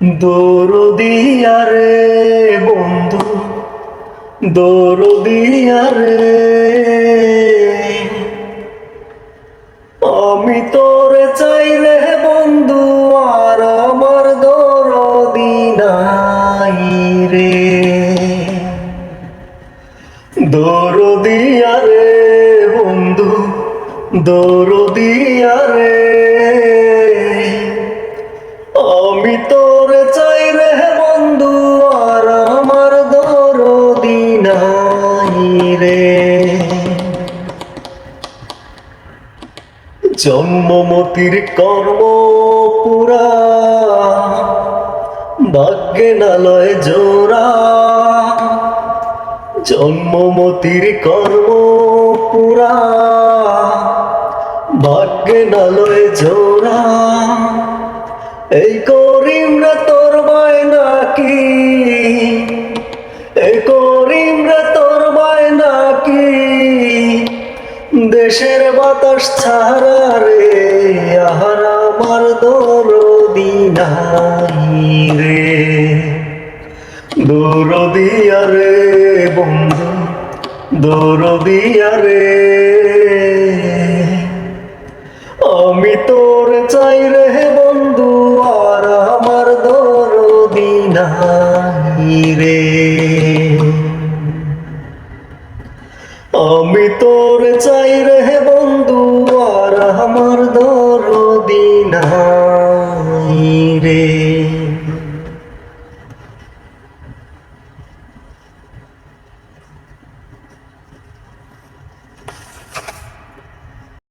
দৌড়দিয়া রে বন্ধু দৌড়দিয়া রে আমি তোরে চাই রে বন্ধু, আর আমার দৌড়দি নাই রে। দৌড়দিয়া রে বন্ধু দৌড়দিয়া রে রে। জন্মমতির কর্ম পুরা ভাগ্যে নালয় জোড়া। জন্মমতির কর্ম পুরা ভাগ্যে নালয় জোড়া। এই করিম রে তোর বায় নাকি? এই করিম দেশের বাতাস ছাড়া রে আহার আমার দরদি নাই রে। দৌড়দিয়া রে বন্ধু দৌড়দিয়া রে আমি তোর চাই রে বন্ধু, আর আমার দরদি নাই রে। আমি তোর চাই রে বন্ধু আর আমার দরদি দিন রে।